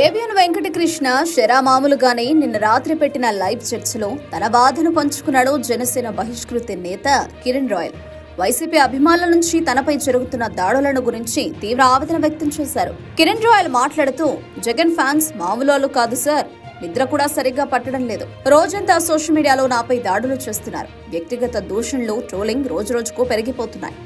ABN Venkatakrishna శరా మామూలుగానే నిన్న రాత్రి పెట్టిన లైవ్ చర్చలో తన బాధను పంచుకున్నాడు జనసేన బహిష్కృతి నేత కిరణ్ రాయల్. వైసీపీ అభిమానుల నుంచి తనపై జరుగుతున్న దాడులను గురించి తీవ్ర ఆవేదన వ్యక్తం చేశారు. కిరణ్ రాయల్ మాట్లాడుతూ జగన్ ఫ్యాన్స్ మామూలు కాదు సార్. నిద్ర కూడా సరిగ్గా పట్టడం లేదు. రోజంతా సోషల్ మీడియాలో నాపై దాడులు చేస్తున్నారు. వ్యక్తిగత దూషణలు ట్రోలింగ్ రోజు రోజుకు పెరిగిపోతున్నాయి.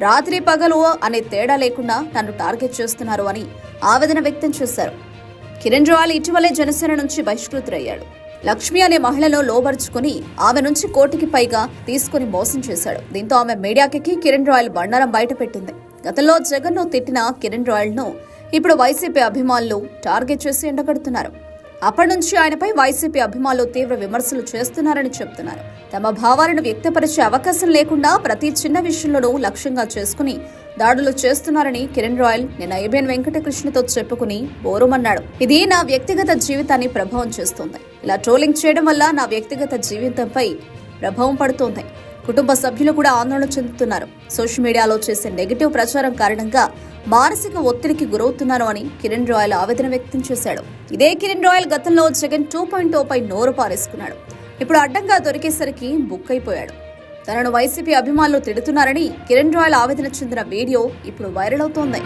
రాత్రి పగలు అనే తేడా లేకుండా నన్ను టార్గెట్ చేస్తున్నారు అని ఆవేదన వ్యక్తం చేశారు. కిరణ్ రాయల్ ఇటీవలే జనసేన నుంచి బహిష్కృతుడయ్యాడు. లక్ష్మి అనే మహిళను లోబరుచుకుని ఆమె నుంచి కోటికి పైగా తీసుకుని మోసం చేశాడు. దీంతో ఆమె మీడియాకి కిరణ్ రాయల్ బండారం బయటపెట్టింది. గతంలో జగన్ను తిట్టిన కిరణ్ రాయల్ను ఇప్పుడు వైసీపీ అభిమానులు టార్గెట్ చేసి ఎండగడుతున్నారు. అప్పటి నుంచి ఆయనపై వైసీపీ అభిమానులు తీవ్ర విమర్శలు చేస్తున్నారని చెప్తున్నారు. తమ భావాలను వ్యక్తపరిచే అవకాశం లేకుండా ప్రతి చిన్న విషయంలోనూ లక్ష్యంగా చేసుకుని దాడులు చేస్తున్నారని కిరణ్ రాయల్ నిన్న ఏబిఎన్ వెంకటకృష్ణతో చెప్పుకుని బోరుమన్నాడు. ఇది నా వ్యక్తిగత జీవితాన్ని ప్రభావం చేస్తుంది. ఇలా ట్రోలింగ్ చేయడం వల్ల నా వ్యక్తిగత జీవితంపై ప్రభావం పడుతోంది. కుటుంబ సభ్యులు కూడా ఆందోళన చెందుతున్నారు. సోషల్ మీడియాలో చేసే నెగిటివ్ ప్రచారం కారణంగా మానసిక ఒత్తిడికి గురవుతున్నాను అని కిరణ్ రాయల్ ఆవేదన వ్యక్తం చేశాడు. ఇదే కిరణ్ రాయల్ గతంలో జగన్ టూ పాయింట్ పై నోరు పారేసుకున్నాడు. ఇప్పుడు అడ్డంగా దొరికేసరికి బుక్ అయిపోయాడు తనను వైసీపీ అభిమానులు తిడుతున్నారని కిరణ్ రాయల్ ఆవేదన చెందిన వీడియో ఇప్పుడు వైరల్ అవుతోంది.